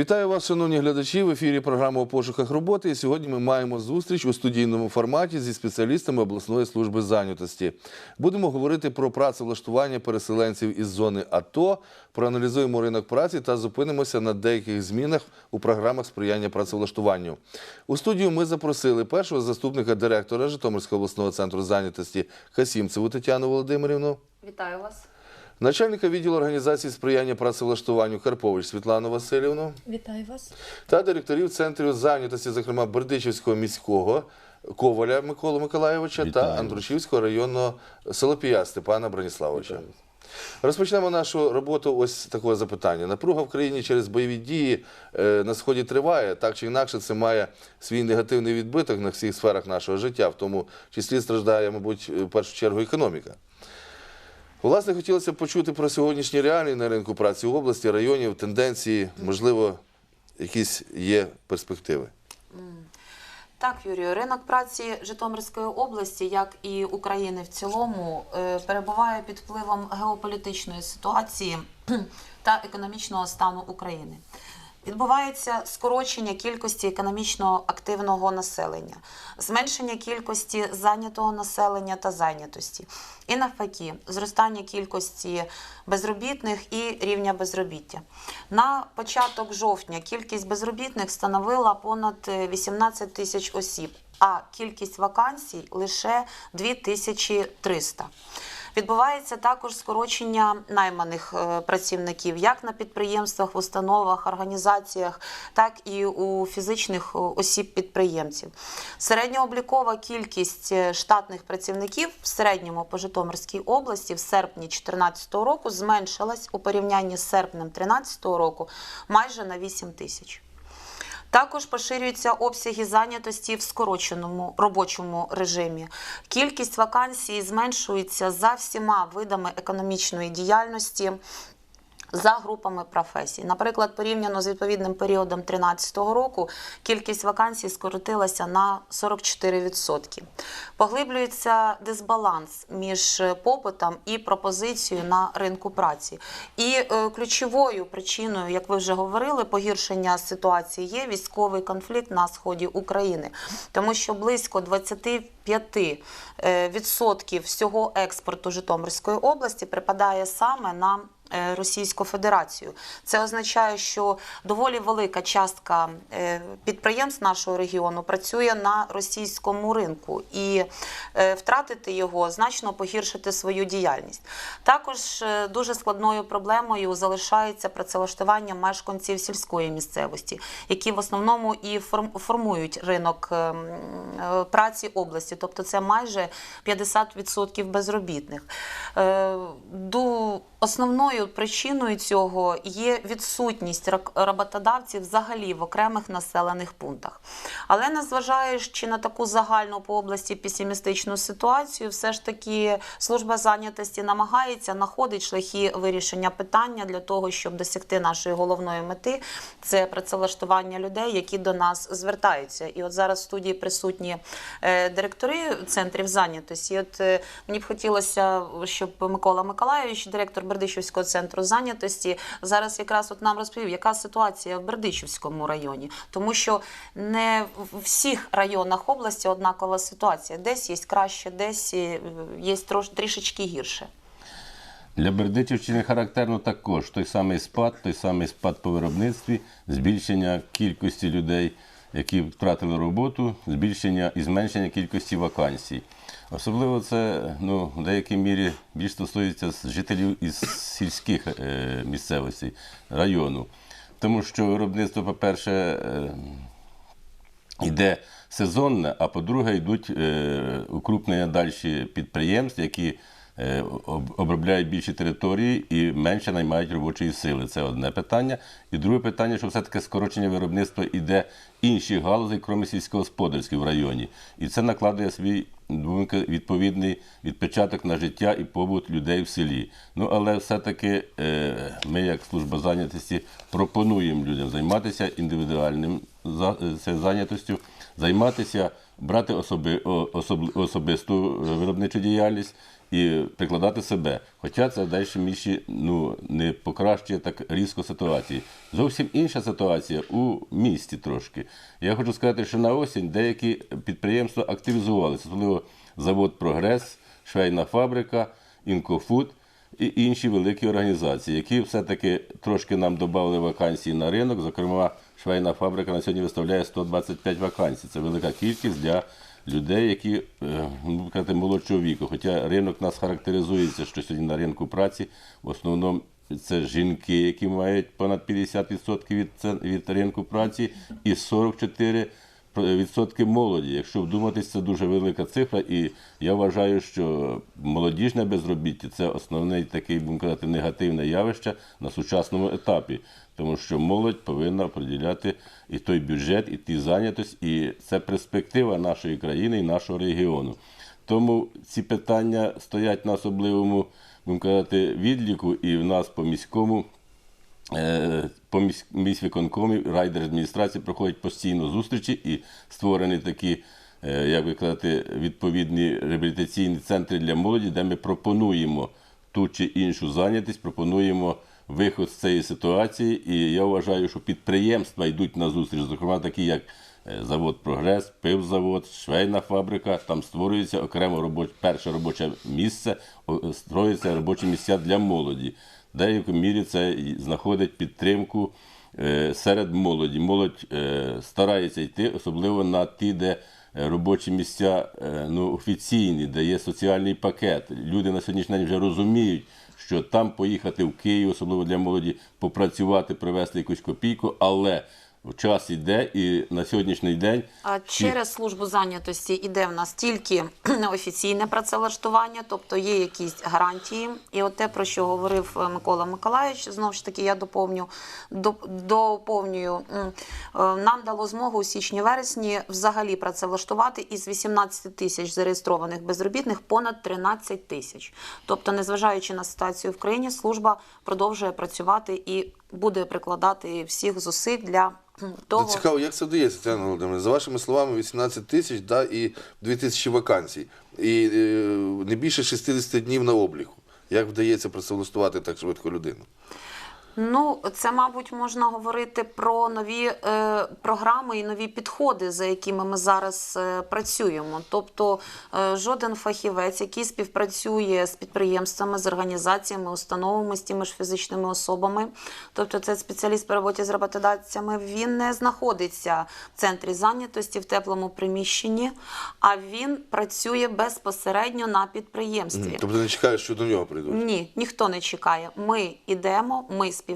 Вітаю вас, шановні глядачі. В ефірі програма у пошуках роботи. І сьогодні ми маємо зустріч у студійному форматі зі спеціалістами обласної служби зайнятості. Будемо говорити про працевлаштування переселенців із зони АТО, проаналізуємо ринок праці та зупинимося на деяких змінах у програмах сприяння працевлаштуванню. У студію ми запросили першого заступника директора Житомирського обласного центру зайнятості Касімцеву Тетяну Володимирівну. Вітаю вас. Начальника відділу організації сприяння працевлаштуванню Карпович Світлану Васильівну Вітаю вас. та директорів центрів зайнятості, зокрема Бердичівського міського Коваля Миколу Миколайовича та. Андрушівського районного Солопія Степана Броніславовича. Розпочнемо нашу роботу ось такого запитання. Напруга в країні через бойові дії е, на сході триває. Так чи інакше, це має свій негативний відбиток на всіх сферах нашого життя, в тому числі страждає, мабуть, в першу чергу економіка. Власне, хотілося б почути про сьогоднішні реалії на ринку праці в області, районів, тенденції, можливо, якісь є перспективи. Так, Юрію, ринок праці Житомирської області, як і України в цілому, е, перебуває під впливом геополітичної ситуації та економічного стану України. Відбувається скорочення кількості економічно активного населення, зменшення кількості зайнятого населення та зайнятості, і навпаки, зростання кількості безробітних і рівня безробіття. На початок жовтня кількість безробітних становила понад е, 18 тисяч осіб, а кількість вакансій лише 2300. Відбувається також скорочення найманих е, працівників як на підприємствах, установах, організаціях, так і у фізичних е, осіб-підприємців. Середньооблікова кількість е, штатних працівників в середньому по Житомирській області в серпні 2014 року зменшилась у порівнянні з серпнем 2013 року майже на 8 тисяч. Також поширюються обсяги зайнятості в скороченому робочому режимі. Кількість вакансій зменшується за всіма видами економічної діяльності. За групами професій, наприклад, порівняно з відповідним періодом 2013 року, кількість вакансій скоротилася на 44%. Поглиблюється дисбаланс між попитом і пропозицією на ринку праці. І е, ключовою причиною, як ви вже говорили, погіршення ситуації є військовий конфлікт на сході України, тому що близько 25 е, відсотків всього експорту Житомирської області припадає саме на е, Російську Федерацію. Це означає, що доволі велика частка е, підприємств нашого регіону працює на російському ринку, і е, втратити його значно погіршити свою діяльність. Також е, дуже складною проблемою залишається працевлаштування мешканців сільської місцевості, які в основному і формують ринок е, м, е, праці області, тобто це майже 50% безробітних. Е, ду- Основною причиною цього є відсутність роботодавців взагалі в окремих населених пунктах. Але незважаючи на таку загальну по області песимістичну ситуацію, все ж таки служба зайнятості намагається знаходити шляхи вирішення питання для того, щоб досягти нашої головної мети це працевлаштування людей, які до нас звертаються. І от зараз в студії присутні е, директори центрів зайнятості. І От е, мені б хотілося, щоб Микола Миколайович, директор Бердичівського центру зайнятості, зараз якраз от нам розповів, яка ситуація в Бердичівському районі, тому що не в всіх районах області однакова ситуація. Десь є краще, десь е, є трош, трішечки гірше. Для Бердичівщини характерно також той самий спад, той самий спад по виробництві, збільшення кількості людей, які втратили роботу, збільшення і зменшення кількості вакансій. Особливо це ну, в деякій мірі більш стосується жителів із сільських е, місцевостей району. Тому що виробництво, по-перше, е, йде сезонне, а по-друге, йдуть е, укрупнення далі підприємств, які обробляють більші території і менше наймають робочої сили. Це одне питання. І друге питання, що все-таки скорочення виробництва йде інші галузі, крім сільськогосподарських в районі. І це накладує свій думка, відповідний відпечаток на життя і побут людей в селі. Ну але все-таки е, ми, як служба зайнятості, пропонуємо людям займатися індивідуальним е, зайнятостю, займатися, брати особи, особ- особисту виробничу діяльність і прикладати себе. Хоча це далі міші ну, не покращує так різко ситуації. Зовсім інша ситуація у місті трошки. Я хочу сказати, що на осінь деякі підприємства активізувалися, особливо завод Прогрес, швейна фабрика, Інкофуд і інші великі організації, які все-таки трошки нам додали вакансій на ринок. Зокрема, швейна фабрика на сьогодні виставляє 125 вакансій. Це велика кількість для людей, які е, ну, казати, молодшого віку. Хоча ринок нас характеризується, що сьогодні на ринку праці в основному це жінки, які мають понад 50% від, від ринку праці, і 44% відсотки молоді. Якщо вдуматись, це дуже велика цифра, і я вважаю, що молодіжне безробіття це основне такий, будемо казати, негативне явище на сучасному етапі, тому що молодь повинна приділяти і той бюджет, і ті зайнятості, і це перспектива нашої країни і нашого регіону. Тому ці питання стоять на особливому, будемо казати, відліку, і в нас по міському Е, по місь- міськвиконкомі райдержадміністрації проходять постійно зустрічі і створені такі, е, як би казати, відповідні реабілітаційні центри для молоді, де ми пропонуємо ту чи іншу зайнятість, пропонуємо виход з цієї ситуації. І я вважаю, що підприємства йдуть на зустріч, зокрема такі, як е, завод Прогрес, пивзавод, швейна фабрика. Там створюється окремо робоч... перше робоче місце, створюються робочі місця для молоді. В деякій мірі це знаходить підтримку е, серед молоді. Молодь е, старається йти, особливо на ті, де е, робочі місця ну, офіційні, де є соціальний пакет. Люди на сьогоднішній день вже розуміють, що там поїхати в Київ, особливо для молоді, попрацювати, привезти якусь копійку, але час іде, і на сьогоднішній день А через службу зайнятості іде в нас тільки офіційне працевлаштування, тобто є якісь гарантії. І от те, про що говорив е, Микола Миколаївич, знову ж таки, я доповню, доп- доповнюю. Е, Нам дало змогу у січні-вересні взагалі працевлаштувати із 18 тисяч зареєстрованих безробітних понад 13 тисяч. Тобто, незважаючи на ситуацію в країні, служба продовжує працювати і буде прикладати всіх зусиль для того. Це цікаво, як це вдається, Тетяна Володимирівна? За вашими словами, 18 тисяч да, і 2 тисячі вакансій. І е, не більше 60 днів на обліку. Як вдається працевлаштувати так швидко людину? Ну, це, мабуть, можна говорити про нові е, програми і нові підходи, за якими ми зараз е, працюємо. Тобто, е, жоден фахівець, який співпрацює з підприємствами, з організаціями, установами, з тими ж фізичними особами, тобто це спеціаліст по роботі з роботодавцями, він не знаходиться в центрі зайнятості в теплому приміщенні, а він працює безпосередньо на підприємстві. Тобто не чекаєш, що до нього прийдуть. Ні, ніхто не чекає. Ми йдемо, ми співпрацюємо,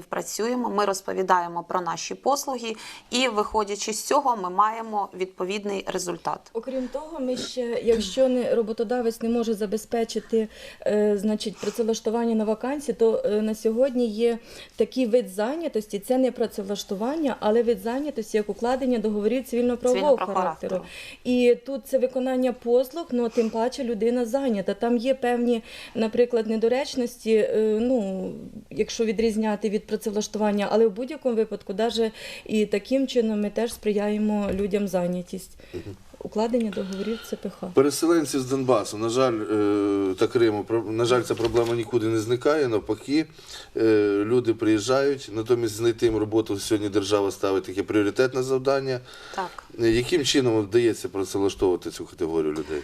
ми розповідаємо про наші послуги, і виходячи з цього, ми маємо відповідний результат. Окрім того, ми ще, якщо не роботодавець не може забезпечити е, значить, працевлаштування на вакансії, то е, на сьогодні є такий вид зайнятості. Це не працевлаштування, але вид зайнятості як укладення договорів цивільно-правового характеру. характеру. І тут це виконання послуг, ну тим паче людина зайнята. Там є певні, наприклад, недоречності, е, ну якщо відрізняти від працевлаштування, але в будь-якому випадку, навіть і таким чином ми теж сприяємо людям зайнятість. Укладення договорів ЦПХ. Переселенці з Донбасу, на жаль, е, та Криму, про- на жаль, ця проблема нікуди не зникає. Навпаки, е, люди приїжджають, натомість знайти їм роботу сьогодні держава ставить таке пріоритетне завдання. Так. Е, Яким чином вдається працевлаштовувати цю категорію людей?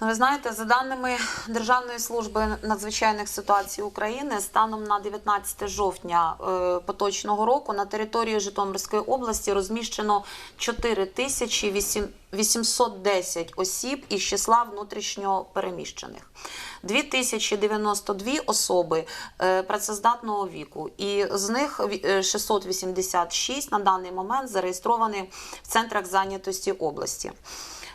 Ну, ви знаєте, за даними Державної служби надзвичайних ситуацій України, станом на 19 жовтня е, поточного року на території Житомирської області розміщено 4 тисячі 810 осіб із числа внутрішньо переміщених. 2092 особи е, працездатного віку, і з них ві- е, 686 на даний момент зареєстровані в центрах зайнятості області.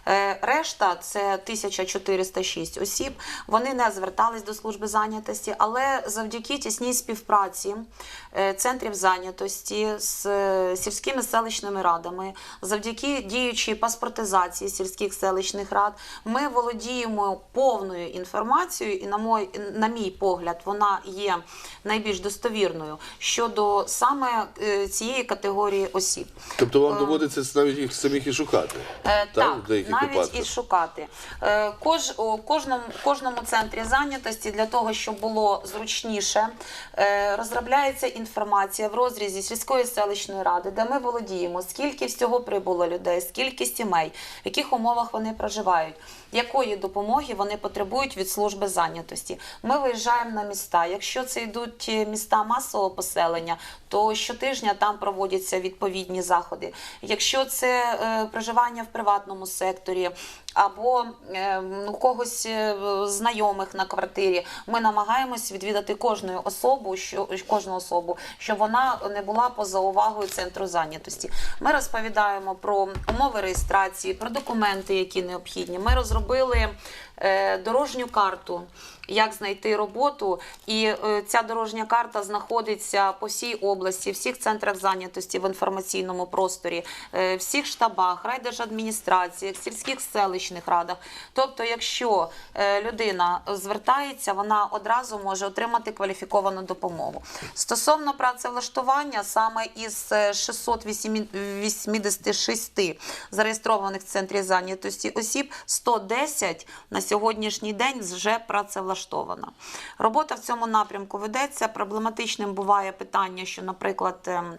Е, Решта це 1406 осіб. Вони не звертались до служби зайнятості, але завдяки тісній співпраці центрів зайнятості з е, сільськими селищними радами, завдяки діючій паспортизації сільських селищних рад, ми володіємо повною інформацією, і на мой на мій погляд, вона є найбільш достовірною щодо саме е, цієї категорії осіб. Тобто вам доводиться навіть їх самих і шукати? Е, Так, Так, навіть випадках. і шукати. Е, Кож, у кожному, кожному центрі зайнятості для того, щоб було зручніше, е, розробляється інформація в розрізі сільської селищної ради, де ми володіємо, скільки всього прибуло людей, скільки сімей, в яких умовах вони проживають, якої допомоги вони потребують від служби зайнятості. Ми виїжджаємо на міста. Якщо це йдуть е, міста масового поселення, то щотижня там проводяться відповідні заходи. Якщо це е, проживання в приватному секторі або е, у когось е, знайомих на квартирі, ми намагаємось відвідати кожну особу, що кожну особу, щоб вона не була поза увагою центру зайнятості. Ми розповідаємо про умови реєстрації, про документи, які необхідні. Ми розробили е, дорожню карту, як знайти роботу. І е, ця дорожня карта знаходиться по всій області, всіх центрах зайнятості в інформаційному просторі, е, всіх штабах, райдержадміністраціях, сільських селищних радах. Тобто, якщо е, людина звертається, вона одразу може отримати кваліфіковану допомогу. Стосовно працевлаштування, саме із е, 686 зареєстрованих в центрі зайнятості осіб 110 на сьогоднішній день вже працевлаштована. Робота в цьому напрямку ведеться. Проблематичним буває питання, що, наприклад, ем,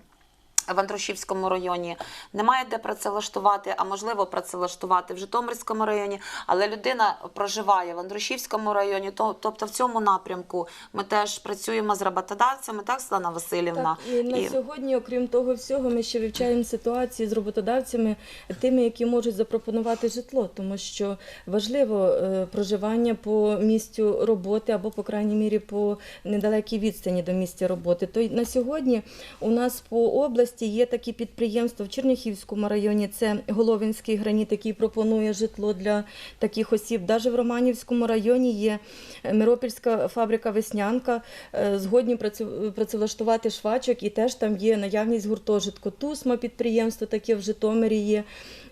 в Андрушівському районі немає де працевлаштувати, а можливо працевлаштувати в Житомирському районі, але людина проживає в Андрушівському районі. То, тобто в цьому напрямку ми теж працюємо з роботодавцями, так, Слана Васильівна? Так, і на сьогодні, окрім того всього, ми ще вивчаємо ситуацію з роботодавцями, тими, які можуть запропонувати житло, тому що важливо е, проживання по місцю роботи або, по крайній мірі, по недалекій відстані до місця роботи. То на сьогодні у нас по області є такі підприємства в Чернігівському районі. Це Головинський граніт, який пропонує житло для таких осіб. Навіть в Романівському районі є Миропільська фабрика Веснянка. е, Згодні працевлаштувати швачок, і теж там є наявність гуртожитку. Тусма підприємство таке в Житомирі є.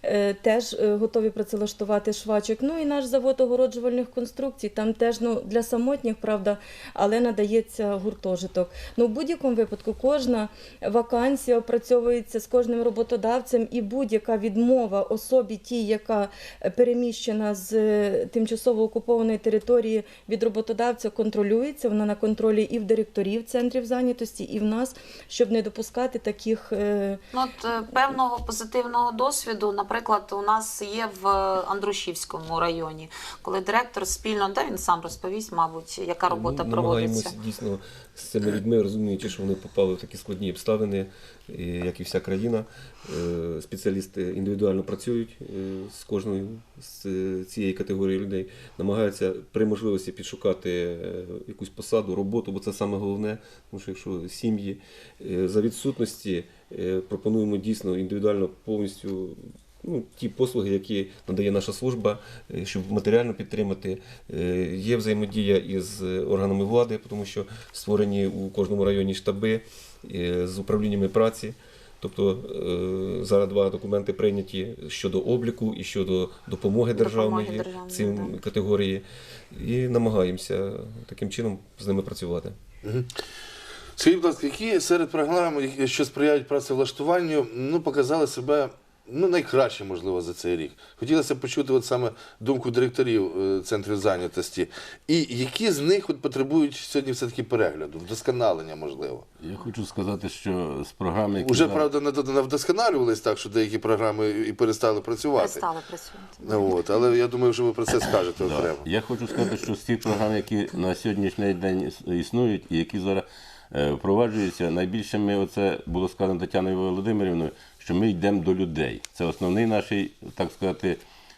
Е, Теж е, готові працевлаштувати швачок. Ну і наш завод огороджувальних конструкцій. Там теж ну для самотніх, правда, але надається гуртожиток. Ну в будь-якому випадку кожна вакансія опрацьовується з кожним роботодавцем, і будь-яка відмова особі, тій, яка переміщена з е, тимчасово окупованої території від роботодавця, контролюється. Вона на контролі і в директорів центрів зайнятості, і в нас, щоб не допускати таких. Ну, от, певного позитивного досвіду, наприклад, у нас є в Андрушівському районі, коли директор спільно, де він сам розповість, мабуть, яка робота Ми проводиться. дійсно з цими людьми, розуміючи, що вони попали в такі складні обставини, як і вся країна. Е, Спеціалісти індивідуально працюють е, з кожною з цієї категорії людей, намагаються при можливості підшукати е, якусь посаду, роботу, бо це саме головне, тому що якщо сім'ї за відсутності пропонуємо дійсно індивідуально повністю ну, ті послуги, які надає наша служба, е, щоб матеріально підтримати. Е, Є взаємодія із органами влади, тому що створені у кожному районі штаби е, з управліннями праці. Тобто зараз два документи прийняті щодо обліку і щодо допомоги державної державної, цим да. категорії. І намагаємося таким чином з ними працювати. Скажіть, будь ласка, які серед програм, які- що сприяють працевлаштуванню, ну, показали себе ну, найкраще, можливо, за цей рік? Хотілося б почути от саме думку директорів е, центрів зайнятості. І які з них от потребують сьогодні все-таки перегляду, вдосконалення, можливо? Я хочу сказати, що з програми, які Уже, зараз- правда, над- навдосконалювались так, що деякі програми і перестали працювати. Перестали працювати. От, але я думаю, що ви про це скажете Да. окремо. Я хочу сказати, що з тих програм, які на сьогоднішній день іс- існують і які зараз е, впроваджуються, найбільше ми оце було сказано Тетяною Володимирівною, що ми йдемо до людей. Це основний наш, так сказати,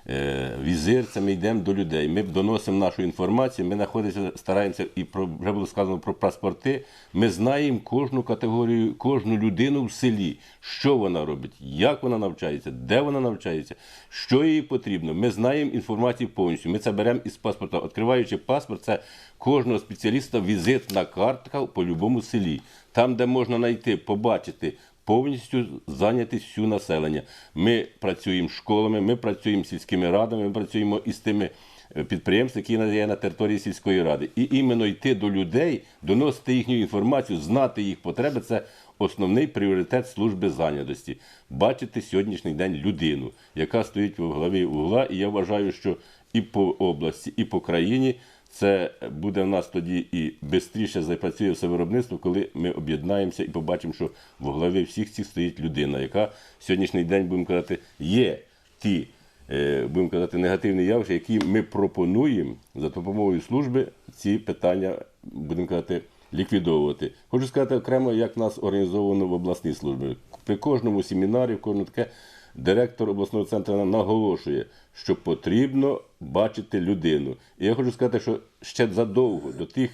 е, візир, це ми йдемо до людей. Ми доносимо нашу інформацію, ми знаходимося, стараємося, і про вже було сказано про паспорти. Ми знаємо кожну категорію, кожну людину в селі, що вона робить, як вона навчається, де вона навчається, що їй потрібно. Ми знаємо інформацію повністю. Ми це беремо із паспорта. Відкриваючи паспорт, це кожного спеціаліста візитна картка по будь-якому селі. Там, де можна знайти, побачити повністю зайнятість всю населення. Ми працюємо з школами, ми працюємо з сільськими радами, ми працюємо із тими е, підприємств, які є на території сільської ради. І іменно йти до людей, доносити їхню інформацію, знати їх потреби це основний пріоритет служби зайнятості. Бачити сьогоднішній день людину, яка стоїть в главі угла. І я вважаю, що і по області, і по країні це буде в нас тоді і швидше запрацює все виробництво, коли ми об'єднаємося і побачимо, що в голові всіх цих стоїть людина, яка сьогоднішній день, будемо казати, є ті, е, будемо казати, негативні явища, які ми пропонуємо за допомогою служби ці питання, будемо казати, ліквідовувати. Хочу сказати окремо, як нас організовано в обласній службі. При кожному семінарі, в кожному таке директор обласного центру наголошує, що потрібно бачити людину. І я хочу сказати, що ще задовго до тих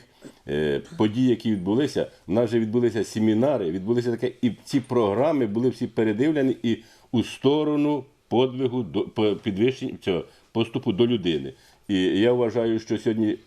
е, подій, які відбулися, в нас вже відбулися семінари, відбулися таке, і ці програми були всі передивлені і у сторону подвигу до підвищення цього поступу до людини. І я вважаю, що сьогодні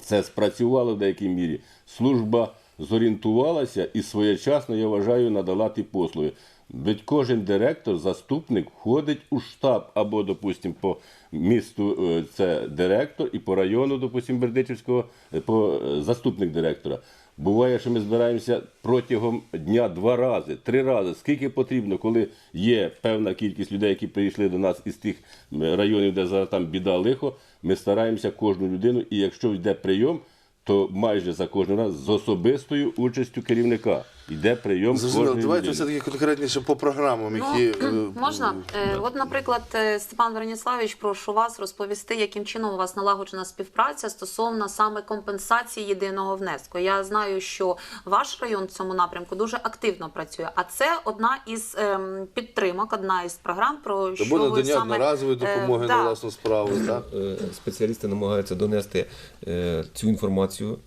це спрацювало в деякій мірі. Служба зорієнтувалася і своєчасно, я вважаю, надала ті послуги. Ведь кожен директор, заступник входить у штаб або, допустимо, по місту е, це директор, і по району, допустимо, Бердичівського, е, по е, заступник директора. Буває, що ми збираємося протягом дня два рази, три рази, скільки потрібно, коли є певна кількість людей, які прийшли до нас із тих районів, де зараз там біда лихо. Ми стараємося кожну людину, і якщо йде прийом, то майже за кожен раз з особистою участю керівника йде прийом Зрозуміло, кожної давайте людини. все-таки конкретніше по програмам, які. е, Ну, можна? Е, От, наприклад, е, Степан Верніславович, прошу вас розповісти, яким чином у вас налагоджена співпраця стосовно саме компенсації єдиного внеску. Я знаю, що ваш район в цьому напрямку дуже активно працює, а це одна із ем, підтримок, одна із програм, про що Або ви надання саме одноразової е, допомоги да. на власну справу, так? Е, Спеціалісти намагаються донести е, цю інформацію,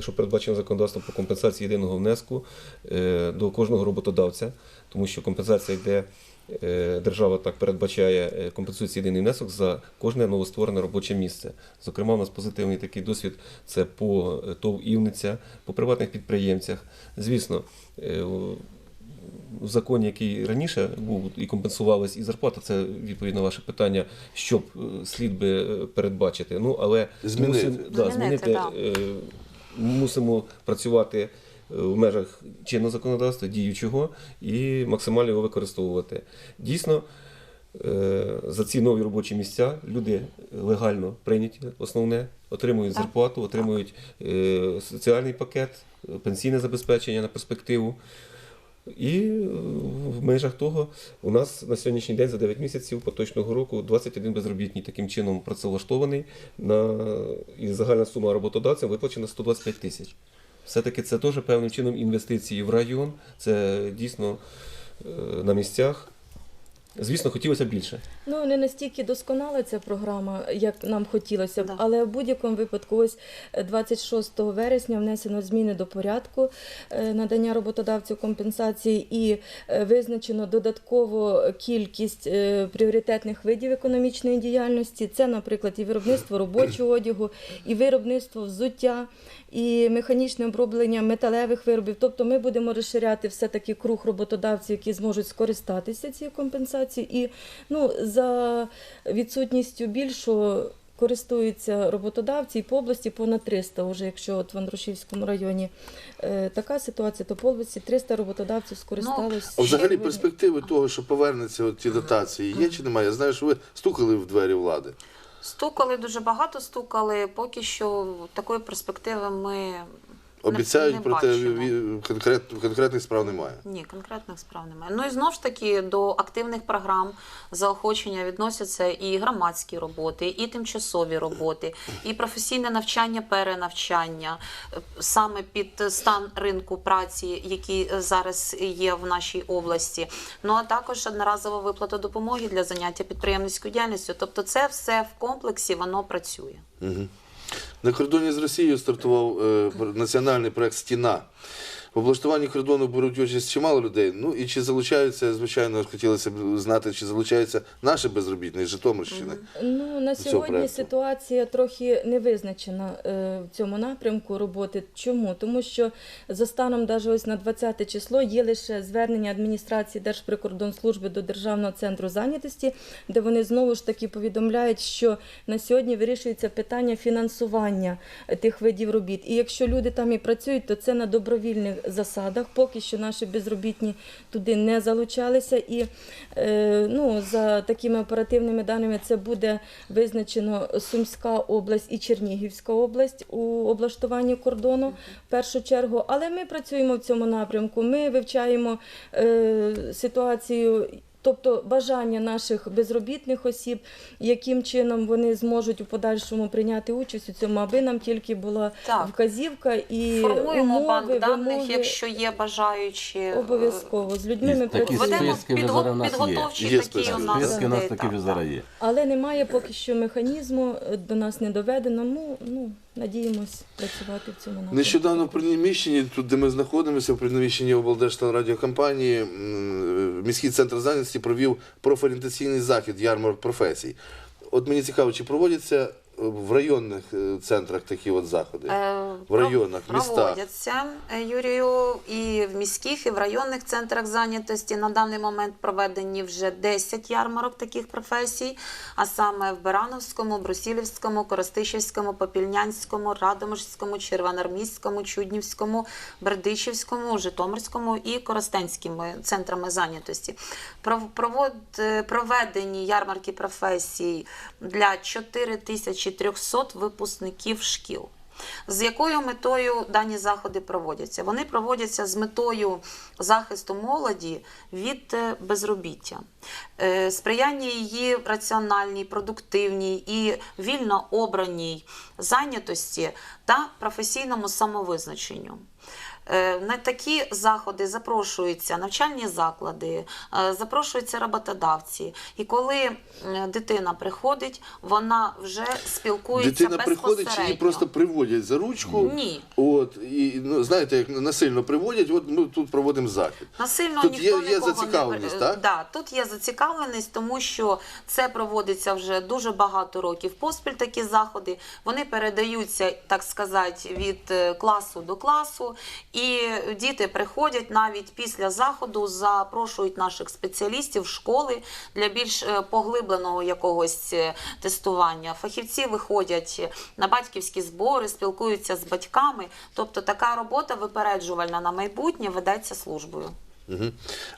що передбачено законодавством про компенсацію єдиного внеску е, до кожного роботодавця, тому що компенсація йде. е, Держава так передбачає е, компенсується єдиний внесок за кожне новостворене робоче місце. Зокрема, у нас позитивний такий досвід це по ТОВ Івниця, по приватних підприємцях. Звісно, в законі, який раніше був і компенсувалась і зарплата, це відповідь на ваше питання, що б слід би передбачити. Ну, але Змінити. мусимо, да, Змінити, змінити, да. Мусимо працювати е, в межах чинного законодавства, діючого, і максимально його використовувати. Дійсно, е, за ці нові робочі місця люди легально прийняті, основне, отримують зарплату, отримують е, соціальний пакет, пенсійне забезпечення на перспективу. І е, в межах того у нас на сьогоднішній день за 9 місяців поточного року 21 безробітний таким чином працевлаштований на і загальна сума роботодавцям виплачена 125 тисяч. Все-таки це теж певним чином інвестиції в район, це дійсно е, на місцях. Звісно, хотілося більше. Ну не настільки досконала ця програма, як нам хотілося б, Да. але в будь-якому випадку, ось е, 26 вересня внесено зміни до порядку е, надання роботодавцю компенсації і е, визначено додатково кількість е, пріоритетних видів економічної діяльності. Це, наприклад, і виробництво робочого одягу, і виробництво взуття, і механічне оброблення металевих виробів. Тобто ми будемо розширяти все-таки круг роботодавців, які зможуть скористатися цією компенсацією. І ну, за відсутністю більшого користуються роботодавці і по області понад 300, вже якщо от в Андрушівському районі е, така ситуація, то по області 300 роботодавців скористалися. А взагалі перспективи того, що повернеться от ці дотації, є чи немає? Я знаю, що ви стукали в двері влади. Стукали дуже багато, стукали. Поки що такої перспективи ми Обіцяють, проте бачимо. конкрет, конкретних справ немає. Ні, конкретних справ немає. Ну і знову ж таки до активних програм заохочення відносяться і громадські роботи, і тимчасові роботи, і професійне навчання, перенавчання е, саме під стан ринку праці, який е, зараз є в нашій області. Ну а також одноразова виплата допомоги для заняття підприємницькою діяльністю. Тобто, це все в комплексі воно працює. На кордоні з Росією стартував е, національний проект Стіна. В облаштуванні кордону беруть участь чимало людей. Ну і чи залучаються, звичайно, хотілося б знати, чи залучаються наші безробітні з Житомирщини. Ну на сьогодні ситуація трохи не визначена е, в цьому напрямку роботи. Чому? Тому що за станом, даже ось на 20 число, є лише звернення адміністрації Держприкордонслужби до Державного центру зайнятості, де вони знову ж таки повідомляють, що на сьогодні вирішується питання фінансування тих видів робіт. І якщо люди там і працюють, то це на добровільних засадах. Поки що наші безробітні туди не залучалися. І е, ну, за такими оперативними даними це буде визначено Сумська область і Чернігівська область у облаштуванні кордону в першу чергу. Але ми працюємо в цьому напрямку. Ми вивчаємо е, ситуацію. Тобто бажання наших безробітних осіб, яким чином вони зможуть у подальшому прийняти участь у цьому, аби нам тільки була Так. вказівка і Формуємо умови, банк даних, вимоги якщо є бажаючі. обов'язково з людьми ми Такі працюємо. Підго- у нас є. Є такі списки. у нас. Списки у нас такі так, вже так. зараз є. Але немає поки що механізму, е, до нас не доведено. Ну, ну надіємось працювати в цьому напрямку. Нещодавно в приміщенні, тут де ми знаходимося, в приміщенні облдержтелерадіокомпанії, м, міський центр зайнятості провів профорієнтаційний захід ярмарок професій. От мені цікаво, чи проводяться е, в районних е, центрах такі от заходи? Е, В районах, містах. Проводяться, е, Юрію, і в міських, і в районних центрах зайнятості. На даний момент проведені вже 10 ярмарок таких професій, а саме в Барановському, Брусілівському, Коростишівському, Попільнянському, Радомирському, Червоноармійському, Чуднівському, Бердичівському, Житомирському і Коростенськими центрами зайнятості. Провод- Проведені ярмарки професій для 4300 випускників шкіл. З якою метою дані заходи проводяться? Вони проводяться з метою захисту молоді від е, безробіття, е, сприяння її раціональній, продуктивній і вільно обраній зайнятості та професійному самовизначенню. Е, На такі заходи запрошуються навчальні заклади, е, запрошуються роботодавці. І коли дитина приходить, вона вже спілкується Дитина приходить, чи її просто приводять за ручку. Ні. От, і, ну, знаєте, як насильно приводять, от ми тут проводимо захід. Насильно Тут ніхто є- є зацікавленість, не... так? Да, тут є зацікавленість, тому що це проводиться вже дуже багато років поспіль такі заходи. Вони передаються, так сказати, від е, класу до класу. І діти приходять навіть після заходу, запрошують наших спеціалістів школи для більш е, поглибленого якогось е, тестування. Фахівці виходять на батьківські збори, спілкуються з батьками. Тобто така робота випереджувальна на майбутнє ведеться службою.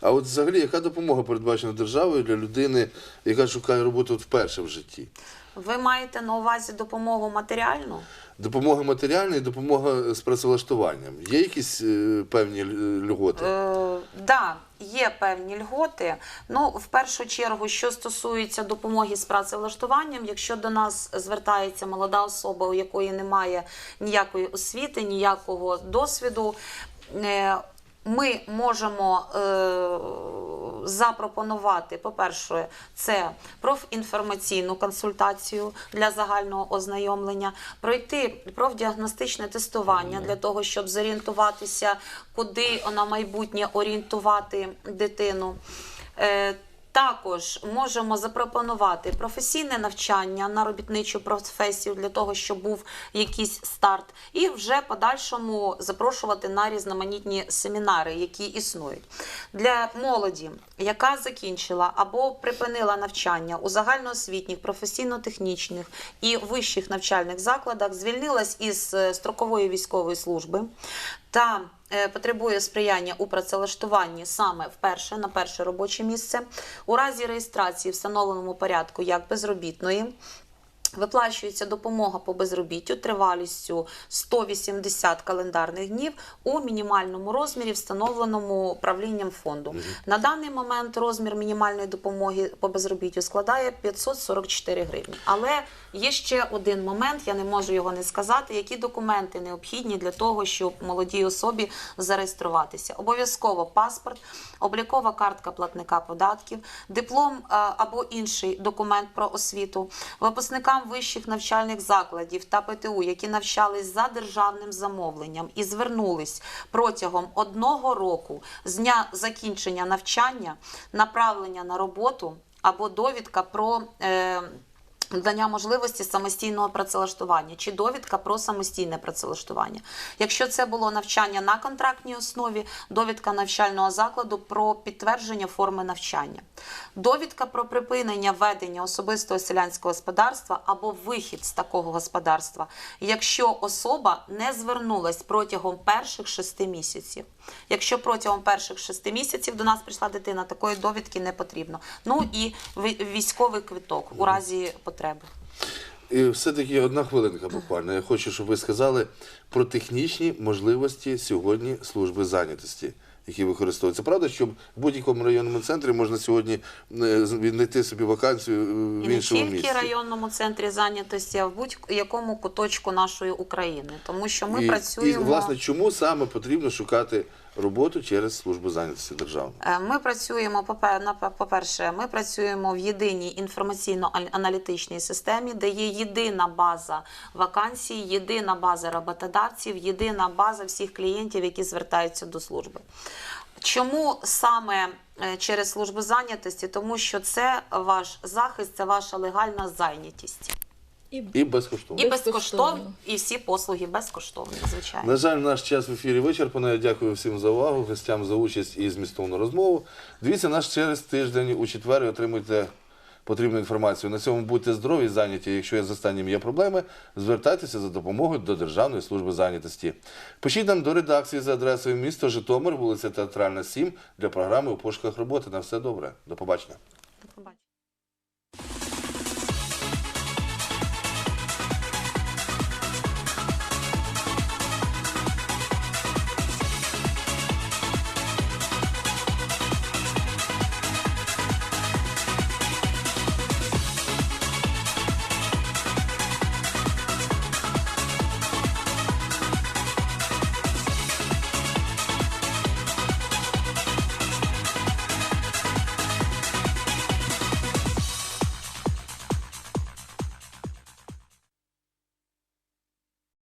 А от взагалі, яка допомога передбачена державою для людини, яка шукає роботу от вперше в житті? Ви маєте на увазі допомогу матеріальну? Допомога матеріальна і допомога з працевлаштуванням. Є якісь е, певні ль- льготи? Е, да, є певні льготи. Ну, в першу чергу, що стосується допомоги з працевлаштуванням, якщо до нас звертається молода особа, у якої немає ніякої освіти, ніякого досвіду. е, Ми можемо е, запропонувати, по-перше, це профінформаційну консультацію для загального ознайомлення, пройти профдіагностичне тестування для того, щоб зорієнтуватися, куди на майбутнє орієнтувати дитину. Е, також можемо запропонувати професійне навчання на робітничу професію для того, щоб був якийсь старт, і вже подальшому запрошувати на різноманітні семінари, які існують. Для молоді, яка закінчила або припинила навчання у загальноосвітніх, професійно-технічних і вищих навчальних закладах, звільнилась із е, строкової військової служби та потребує сприяння у працевлаштуванні саме вперше на перше робоче місце у разі реєстрації встановленому порядку як безробітної. Виплачується допомога по безробіттю тривалістю 180 календарних днів у мінімальному розмірі, встановленому правлінням фонду. На даний момент розмір мінімальної допомоги по безробіттю складає 544 гривні. Але є ще один момент, я не можу його не сказати. Які документи необхідні для того, щоб молодій особі зареєструватися? Обов'язково паспорт, облікова картка платника податків, диплом або інший документ про освіту. Випускникам працівникам вищих навчальних закладів та ПТУ, які навчались за державним замовленням і звернулись протягом одного року з дня закінчення навчання, направлення на роботу або довідка про. Е, Надання можливості самостійного працевлаштування чи довідка про самостійне працевлаштування. Якщо це було навчання на контрактній основі, довідка навчального закладу про підтвердження форми навчання, довідка про припинення ведення особистого селянського господарства або вихід з такого господарства, якщо особа не звернулась протягом перших шести місяців. Якщо протягом перших шести місяців до нас прийшла дитина, такої довідки не потрібно. Ну і ви- військовий квиток у разі потреби. І все-таки одна хвилинка буквально. Я хочу, щоб ви сказали про технічні можливості сьогодні служби зайнятості, які використовуються. Правда, що в будь-якому районному центрі можна сьогодні е, знайти собі вакансію е, в І не іншому тільки місці. в районному центрі зайнятості, а в будь-якому куточку нашої України, тому що ми і, працюємо. і власне, чому саме потрібно шукати роботу через службу зайнятості державну? Е, Ми працюємо по-перше, ми працюємо в єдиній інформаційно-аналітичній системі, де є єдина база вакансій, єдина база роботодавців, єдина база всіх клієнтів, які звертаються до служби. Чому саме е, через службу зайнятості? Тому що це ваш захист, це ваша легальна зайнятість. І І безкоштовно. І Безкоштовно. і всі послуги безкоштовні, звичайно. На жаль, наш час в ефірі вичерпано. Я дякую всім за увагу, гостям за участь і змістовну розмову. Дивіться нас через тиждень у четвер і отримуйте потрібну інформацію. На цьому будьте здорові і зайняті. Якщо є з останнім є проблеми, звертайтеся за допомогою до Державної служби зайнятості. Пишіть нам до редакції за адресою місто Житомир, вулиця Театральна, 7 для програми у пошуках роботи. На все добре. До побачення. До побачення.